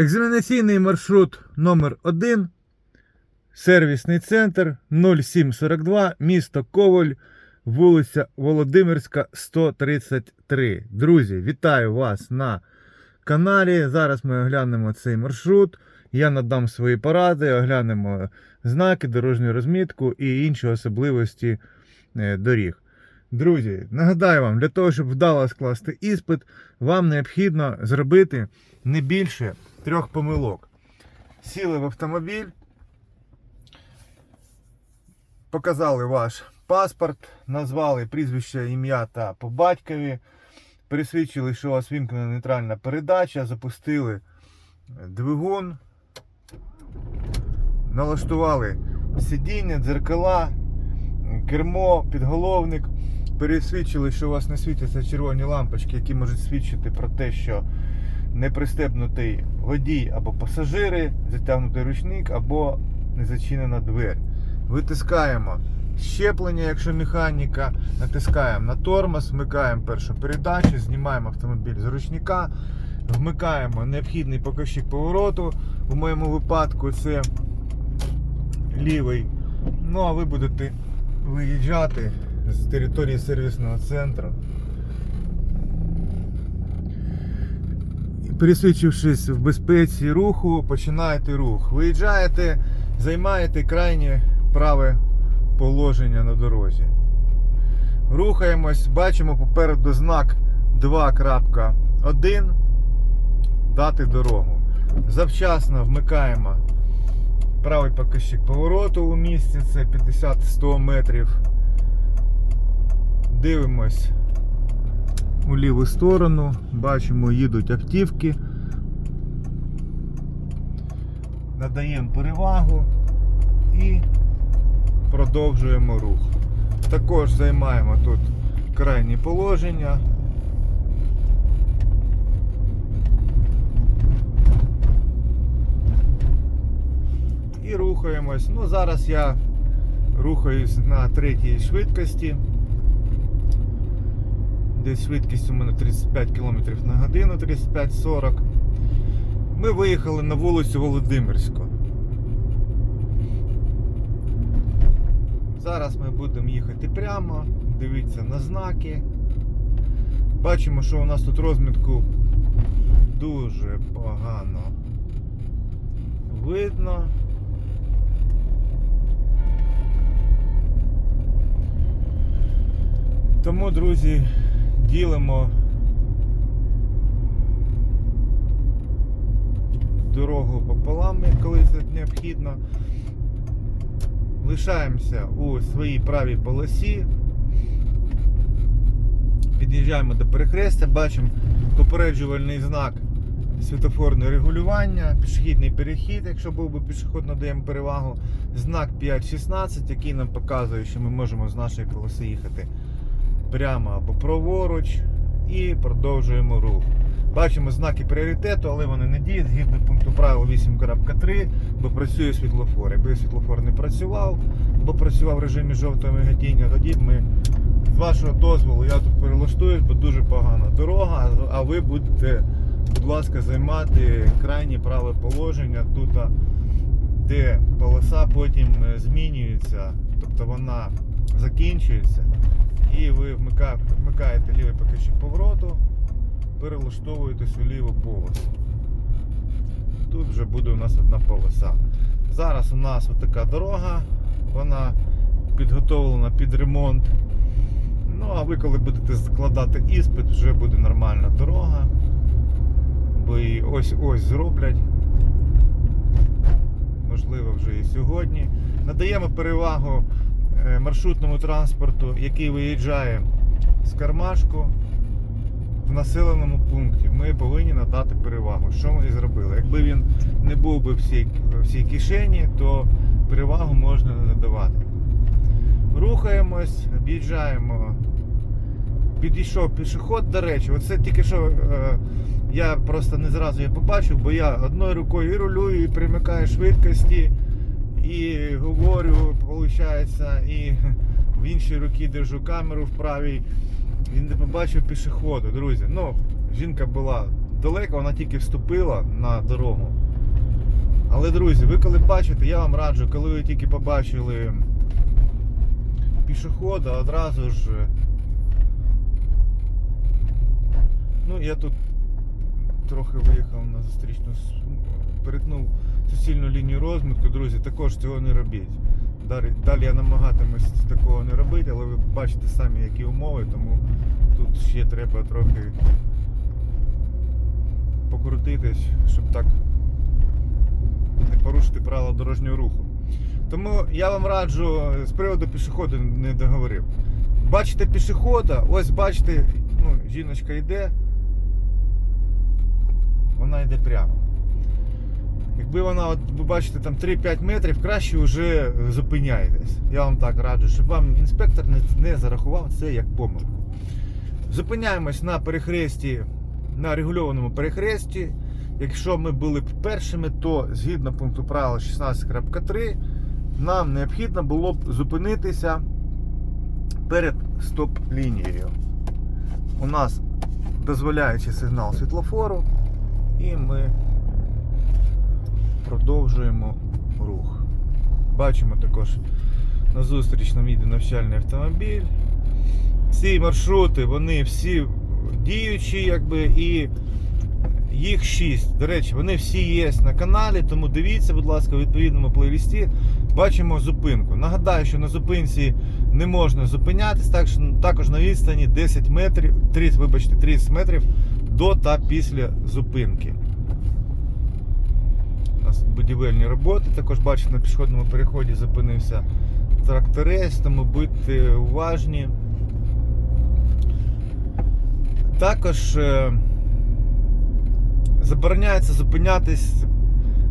Екзаменаційний маршрут номер 1 сервісний центр 0742, місто Коваль, вулиця Володимирська, 133. Друзі, вітаю вас на каналі. Зараз ми оглянемо цей маршрут. Я надам свої поради, оглянемо знаки, дорожню розмітку і інші особливості е, доріг. Друзі, нагадаю вам, для того, щоб вдало скласти іспит, вам необхідно зробити не більше трьох помилок. Сіли в автомобіль, показали ваш паспорт, назвали прізвище, ім'я та по батькові, пересвідчили, що у вас вімкнена нейтральна передача, запустили двигун, налаштували сидіння, дзеркала, кермо, підголовник. Пересвідчили, що у вас не світяться червоні лампочки, які можуть свідчити про те, що не пристебнутий водій або пасажири, затягнутий ручник або не зачинена двері. Витискаємо щеплення, якщо механіка, натискаємо на тормоз, вмикаємо першу передачу, знімаємо автомобіль з ручника, вмикаємо необхідний показчик повороту. У моєму випадку це лівий. Ну а ви будете виїжджати з території сервісного центру. Пересвідчившись в безпеці руху, починаєте рух. Виїжджаєте, займаєте крайнє праве положення на дорозі. Рухаємось, бачимо попереду знак 2.1. Дати дорогу. Завчасно вмикаємо правий показчик повороту у місці, це 50-100 метрів. Дивимось у ліву сторону, бачимо, їдуть автівки. Надаємо перевагу і продовжуємо рух. Також займаємо тут крайні положення. І рухаємось. Ну, зараз я рухаюсь на третій швидкості. Десь швидкість у мене 35 км на годину, 35-40. Ми виїхали на вулицю Володимирську. Зараз ми будемо їхати прямо, дивитися на знаки. Бачимо, що у нас тут розмітку дуже погано видно. Тому, друзі, ділимо дорогу пополам, коли це необхідно. Лишаємося у своїй правій полосі. Під'їжджаємо до перехрестя, бачимо попереджувальний знак світофорне регулювання, пішохідний перехід, якщо був би пішохід, надаємо перевагу, знак 5.16, який нам показує, що ми можемо з нашої полоси їхати прямо або праворуч і продовжуємо рух. Бачимо знаки пріоритету, але вони не діють згідно пункту правил 8.3, бо працює світлофор. Якби світлофор не працював, або працював в режимі жовтого миготіння, тоді ми з вашого дозволу я тут перелаштуюсь, бо дуже погана дорога, а ви будете, будь ласка, займати крайнє праве положення тут, де полоса потім е, змінюється, тобто вона закінчується. І ви вмикаєте, вмикаєте лівий покажчик повороту, перелаштовуєтесь у ліву полосу. Тут вже буде у нас одна полоса. Зараз у нас отака дорога, вона підготовлена під ремонт. Ну, а ви коли будете складати іспит, вже буде нормальна дорога. Бо її ось-ось зроблять. Можливо, вже і сьогодні. Надаємо перевагу маршрутному транспорту, який виїжджає з кармашку в населеному пункті. Ми повинні надати перевагу. Що ми і зробили? Якби він не був би в цій, в цій кишені, то перевагу можна не надавати. Рухаємось, об'їжджаємо. Підійшов пішоход, до речі, оце тільки що е, я просто не зразу побачив, бо я одною рукою і рулюю, і примикаю швидкості, і говорю, виходить, і в іншій руці держу камеру в правій. Він не побачив пішоходу, друзі. Ну, жінка була далеко, вона тільки вступила на дорогу. Але, друзі, ви коли бачите, я вам раджу, коли ви тільки побачили пішохода, одразу ж. Ну, я тут трохи виїхав на зустрічну перетнув суцільну лінію розмітку, друзі, також цього не робіть. Далі, далі я намагатимусь такого не робити, але ви бачите самі, які умови, тому тут ще треба трохи покрутитись, щоб так не порушити правила дорожнього руху. Тому я вам раджу з приводу пішоходу не договорив. Бачите пішохода, ось бачите, ну, жіночка йде, вона йде прямо. Якби вона, от ви бачите, там 3-5 метрів, краще вже зупиняєтесь. Я вам так раджу, щоб вам інспектор не, не зарахував це як помилку. Зупиняємось на перехресті, на регульованому перехресті. Якщо ми були б першими, то згідно пункту правил 16.3 нам необхідно було б зупинитися перед стоп-лінією. У нас дозволяючий сигнал світлофору, і ми продовжуємо рух. Бачимо також назустріч нам їде навчальний автомобіль. Ці маршрути, вони всі діючі, якби, і їх 6. До речі, вони всі є на каналі, тому дивіться, будь ласка, у відповідному плейлісті бачимо зупинку. Нагадаю, що на зупинці не можна зупинятись, так також на відстані 10 метрів, 30, вибачте, 30 метрів до та після зупинки. Будівельні роботи. Також бачите, на пішохідному переході зупинився тракторець, тому будьте уважні. Також е, забороняється зупинятись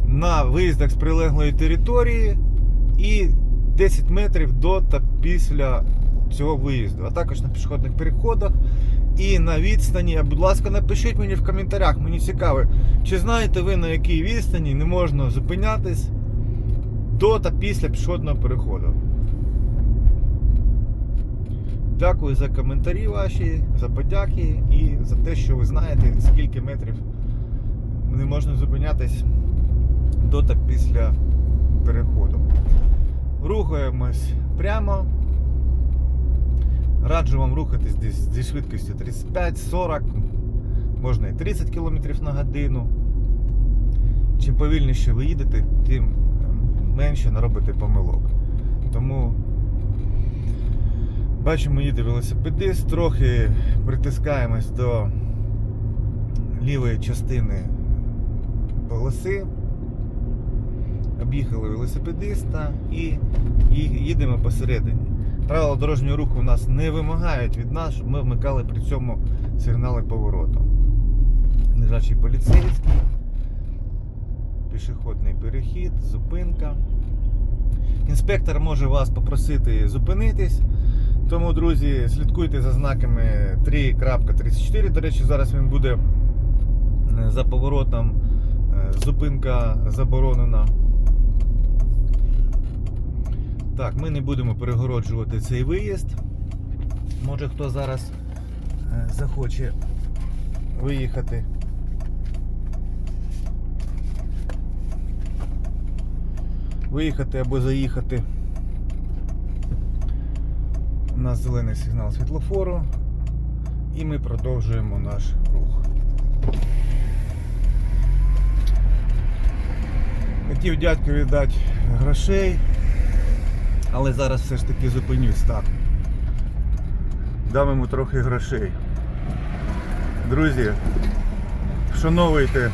на виїздах з прилеглої території і 10 метрів до та після цього виїзду, а також на пішохідних переходах і на відстані. Будь ласка, напишіть мені в коментарях, мені цікаво, чи знаєте ви на якій відстані не можна зупинятись до та після пішохідного переходу. Дякую за коментарі ваші, за подяки і за те, що ви знаєте, скільки метрів не можна зупинятись до та після переходу. Рухаємось прямо. Раджу вам рухатись десь зі швидкістю 35-40, можна і 30 км на годину. Чим повільніше ви їдете, тим менше наробите помилок. Тому бачимо, їде велосипедист, трохи притискаємось до лівої частини полоси. Об'їхали велосипедиста і їдемо посередині. Правила дорожнього руху у нас не вимагають від нас, щоб ми вмикали при цьому сигнали повороту. Лежачий поліцейський, пішохідний перехід, зупинка. Інспектор може вас попросити зупинитись. Тому, друзі, слідкуйте за знаками 3.34. До речі, зараз він буде е, за поворотом. е, Зупинка заборонена. Так, ми не будемо перегороджувати цей виїзд. Може хто зараз е, захоче виїхати. Виїхати або заїхати. У нас зелений сигнал світлофору. І ми продовжуємо наш рух. Хотів дядькові дати грошей, але зараз все ж таки зупинюсь так. Дам йому трохи грошей. Друзі, вшановуйте.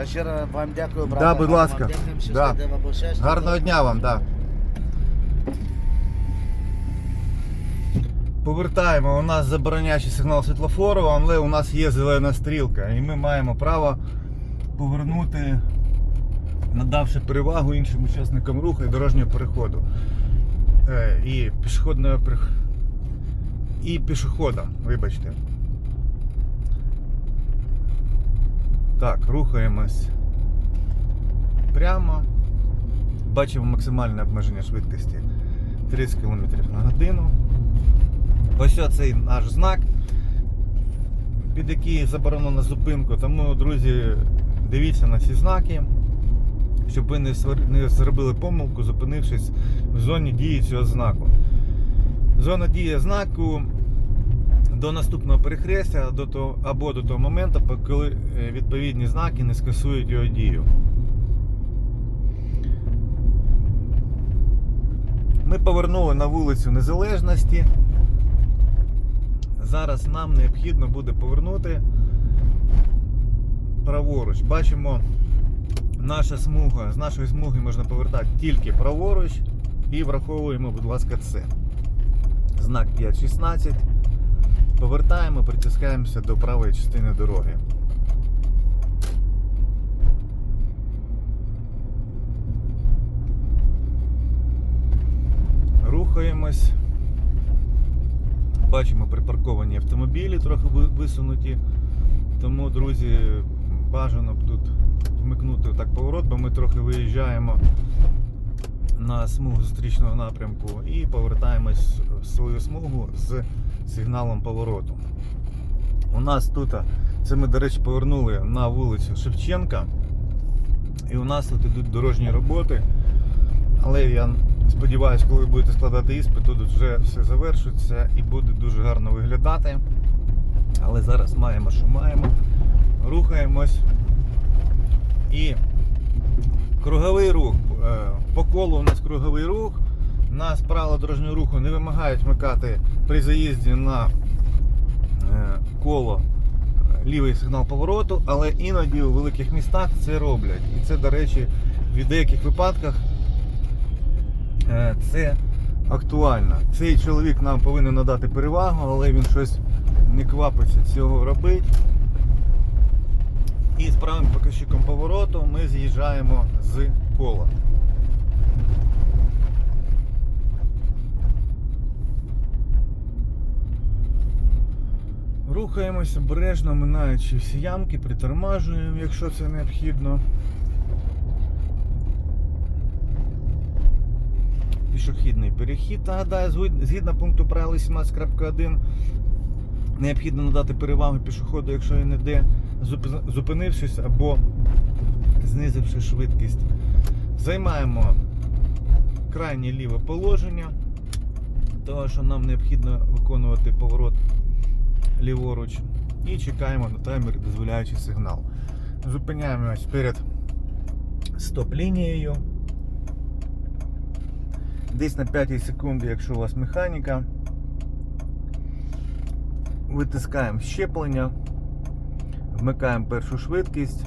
А ще раз вам дякую, брате. Да, будь Вам ласка. що Да. ще. Гарного дня вам, да. Повертаємо, у нас забороняючий сигнал світлофору, але у нас є зелена стрілка, і ми маємо право повернути, надавши перевагу іншим учасникам руху і дорожнього переходу. Е, і пішохідного і пішохода, вибачте. Так, рухаємось прямо. Бачимо максимальне обмеження швидкості 30 км на годину. Ось оцей наш знак. під які заборонена зупинку. Тому, друзі, дивіться на ці знаки, щоб ви не не зробили помилку, зупинившись в зоні дії цього знаку. Зона дії знаку до наступного перехрестя до того, або до того моменту, коли е, відповідні знаки не скасують його дію. Ми повернули на вулицю Незалежності. Зараз нам необхідно буде повернути праворуч. Бачимо, наша смуга, з нашої смуги можна повертати тільки праворуч і враховуємо, будь ласка, це. Знак 5.16. Повертаємо, притискаємося до правої частини дороги. Рухаємось. Бачимо припарковані автомобілі, трохи висунуті. Тому, друзі, бажано б тут вмикнути так поворот, бо ми трохи виїжджаємо на смугу зустрічного напрямку і повертаємось в свою смугу з сигналом повороту. У нас тут, це ми, до речі, повернули на вулицю Шевченка. І у нас тут ідуть дорожні роботи. Але я сподіваюся, коли ви будете складати іспит, тут вже все завершиться і буде дуже гарно виглядати. Але зараз маємо, що маємо. Рухаємось. І круговий рух. Е, По колу у нас круговий рух. Нас правила дорожнього руху не вимагають вмикати при заїзді на е, коло е, лівий сигнал повороту, але іноді у великих містах це роблять. І це, до речі, в деяких випадках це актуально. Цей чоловік нам повинен надати перевагу, але він щось не квапиться цього робити. І з правим показчиком повороту ми з'їжджаємо з кола. Рухаємось обережно, минаючи всі ямки, притормажуємо, якщо це необхідно. Пішохідний перехід. Нагадаю, згідно пункту правил 18.1 необхідно надати перевагу пішоходу, якщо він зупи- зупинившись або знизивши швидкість. Займаємо крайнє ліве положення, того що нам необхідно виконувати поворот ліворуч і чекаємо на таймер, дозволяючий сигнал. Зупиняємось перед стоп-лінією. Десь на 5 секунді, якщо у вас механіка. Витискаємо щеплення, вмикаємо першу швидкість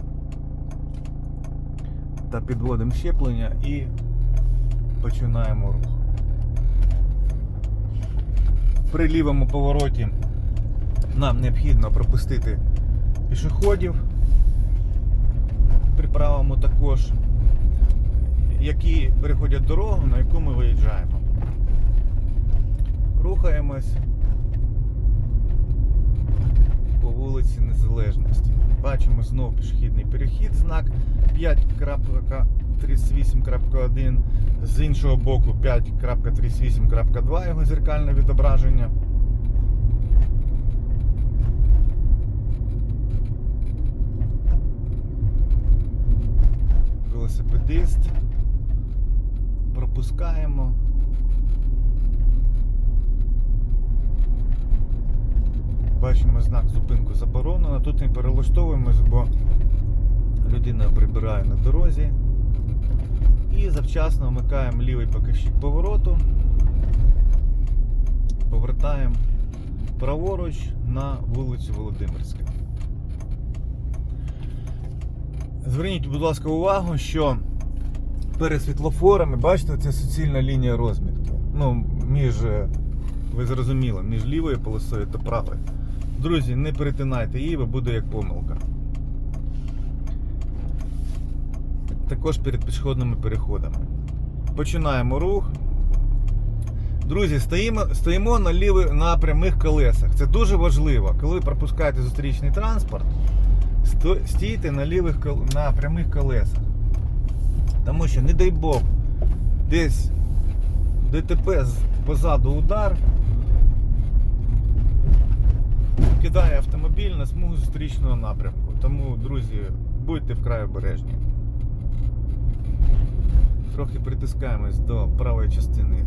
та підводимо щеплення і починаємо рух. При лівому повороті нам необхідно пропустити пішоходів, при правому також, які переходять дорогу, на яку ми виїжджаємо. Рухаємось по вулиці Незалежності. Бачимо знов пішохідний перехід, знак 5.38.1, з іншого боку 5.38.2 його зеркальне відображення. Велосипедист. Пропускаємо. Бачимо знак зупинку заборонено. Тут не перелаштовуємось, бо людина прибирає на дорозі. І завчасно вмикаємо лівий показчик повороту. Повертаємо праворуч на вулицю Володимирська. Зверніть, будь ласка, увагу, що перед світлофорами, бачите, це суцільна лінія розмітки. Ну, між, ви зрозуміли, між лівою полосою та правою. Друзі, не перетинайте її, бо буде як помилка. Також перед пішохідними переходами. Починаємо рух. Друзі, стоїмо, стоїмо на, лівий, на прямих колесах. Це дуже важливо. Коли пропускаєте зустрічний транспорт, стійте на, лівих, на прямих колесах. Тому що, не дай Бог, десь ДТП позаду удар. Кидає автомобіль на смугу зустрічного напрямку. Тому, друзі, будьте вкрай обережні. Трохи притискаємось до правої частини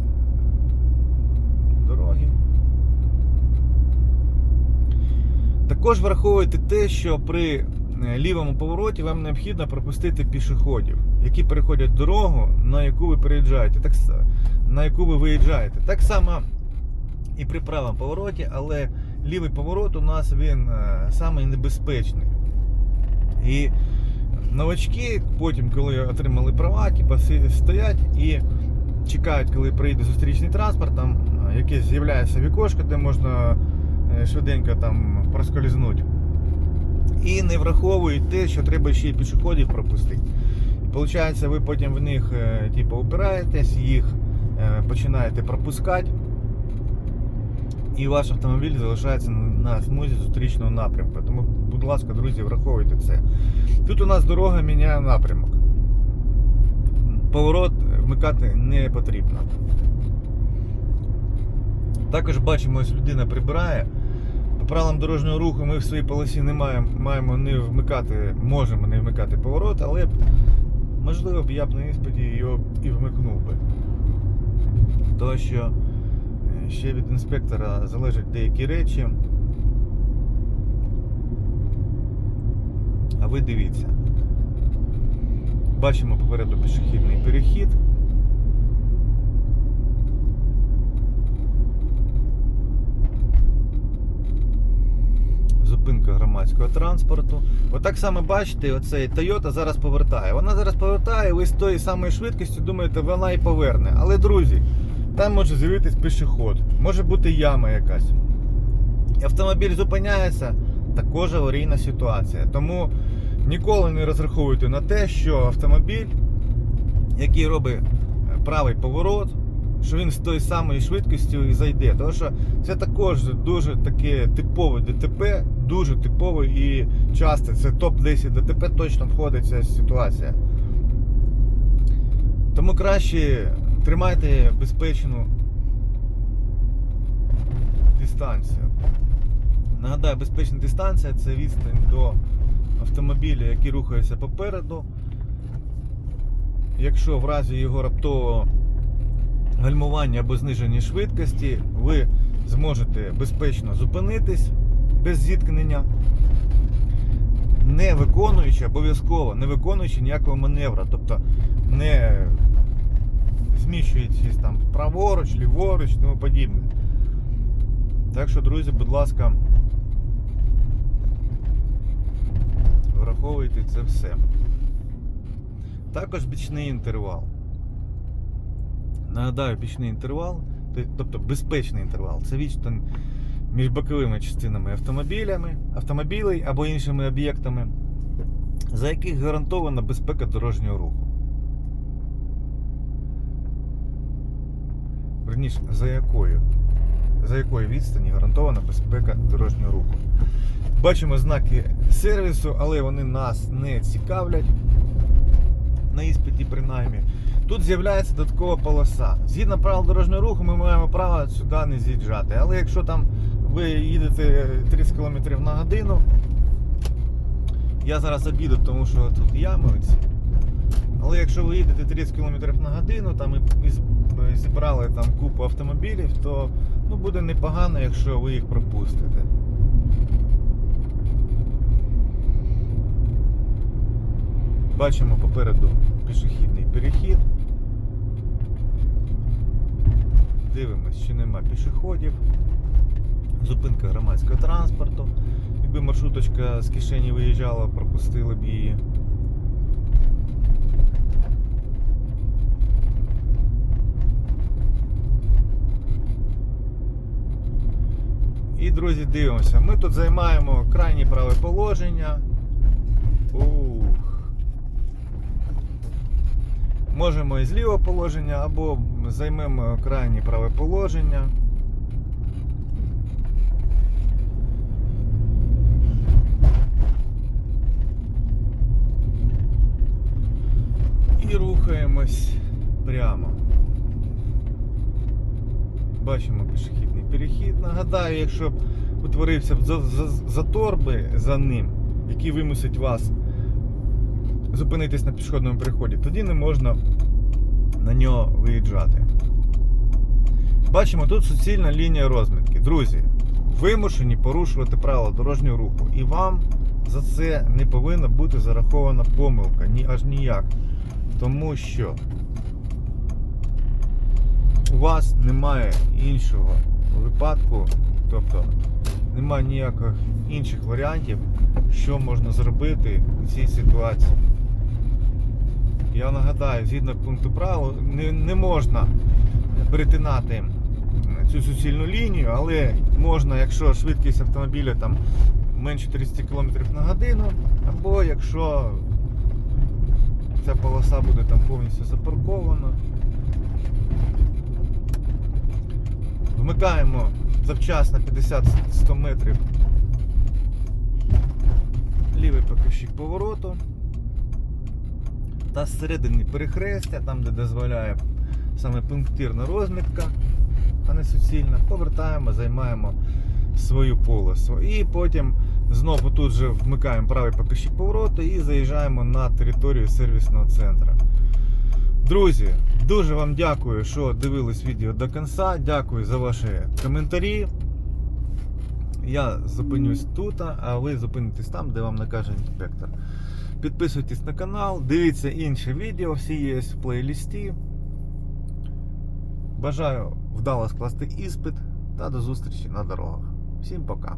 дороги. Також враховуйте те, що при е, лівому повороті вам необхідно пропустити пішоходів, які переходять дорогу, на яку ви переїжджаєте, так, на яку ви виїжджаєте. Так само і при правому повороті, але лівий поворот у нас він е, самий небезпечний. І новачки, потім, коли отримали права, типу, стоять і чекають, коли приїде зустрічний транспорт, там е, якесь з'являється вікошко, де можна е, швиденько там проскользнути. І не враховують те, що треба ще й пішоходів пропустити. І виходить, ви потім в них типу, упираєтесь, їх починаєте пропускати, і ваш автомобіль залишається на смузі зустрічного напрямку. Тому, будь ласка, друзі, враховуйте це. Тут у нас дорога міняє напрямок. Поворот вмикати не потрібно. Також бачимо, ось людина прибирає. По правилам дорожнього руху ми в своїй полосі не маємо, маємо не вмикати, можемо не вмикати поворот, але можливо б я б на іспиті його і вмикнув би. Тому що ще від інспектора залежать деякі речі. А ви дивіться. Бачимо попереду пішохідний перехід. Зупинка громадського транспорту. Отак само бачите, оцей Toyota зараз повертає. Вона зараз повертає, ви з тої самої швидкістю думаєте, вона і поверне. Але, друзі, там може з'явитись пішоход, може бути яма якась. Автомобіль зупиняється, також аварійна ситуація. Тому ніколи не розраховуйте на те, що автомобіль, який робить е, правий поворот, що він з тої самої швидкістю і зайде. Тому що це також дуже таке типове ДТП, дуже типове і часто це топ-10 ДТП точно входить ця ситуація. Тому краще тримайте безпечну дистанцію. Нагадаю, безпечна дистанція це відстань до автомобіля, який рухається попереду. Якщо в разі його раптового гальмування або зниження швидкості, ви зможете безпечно зупинитись без зіткнення, не виконуючи обов'язково, не виконуючи ніякого маневра, тобто не зміщуючись там праворуч, ліворуч тому подібне. Так що, друзі, будь ласка, враховуйте це все. Також бічний інтервал. Нагадаю, бічний інтервал, тобто безпечний інтервал, це відстань між боковими частинами автомобілями, автомобілей або іншими об'єктами, за яких гарантована безпека дорожнього руху. Верніше, за якою? За якої відстані гарантована безпека дорожнього руху. Бачимо знаки сервісу, але вони нас не цікавлять на іспиті принаймні. Тут з'являється додаткова полоса. Згідно правил дорожнього руху, ми маємо право сюди не з'їжджати. Але якщо там ви їдете 30 км на годину, я зараз обіду, тому що тут ями оці. Але якщо ви їдете 30 км на годину там і, зібрали там купу автомобілів, то ну, буде непогано, якщо ви їх пропустите. Бачимо попереду пішохідний перехід. Дивимось, чи нема пішоходів. Зупинка громадського транспорту. Якби маршруточка з кишені виїжджала, пропустили б її. І, друзі, дивимося. Ми тут займаємо крайнє праве положення. Ух. Можемо і з лівого положення, або займемо крайнє праве положення. І рухаємось прямо. Бачимо пішохідний перехід. Нагадаю, якщо б утворився за- за- затор би за ним, який вимусить вас зупинитись на пішохідному переході, тоді не можна на нього виїжджати. Бачимо, тут суцільна лінія розмітки. Друзі, вимушені порушувати правила дорожнього руху. І вам за це не повинна бути зарахована помилка. Ні, аж ніяк. Тому що у вас немає іншого випадку, тобто немає ніяких інших варіантів, що можна зробити у цій ситуації. Я нагадаю, згідно пункту правил, не, не можна перетинати цю суцільну лінію, але можна, якщо швидкість автомобіля там менше 30 км на годину, або якщо ця полоса буде там повністю запаркована. Вмикаємо завчасно 50-100 метрів лівий покажчик повороту та зсередині перехрестя, там де дозволяє саме пунктирна розмітка, а не суцільна, повертаємо, займаємо свою полосу. І потім знову тут же вмикаємо правий покажчик повороту і заїжджаємо на територію сервісного центру. Друзі, дуже вам дякую, що дивились відео до кінця. Дякую за ваші коментарі. Я зупинюсь тут, а ви зупинитесь там, де вам накаже інспектор. Підписуйтесь на канал, дивіться інші відео, всі є в плейлісті. Бажаю вдало скласти іспит та до зустрічі на дорогах. Всім пока!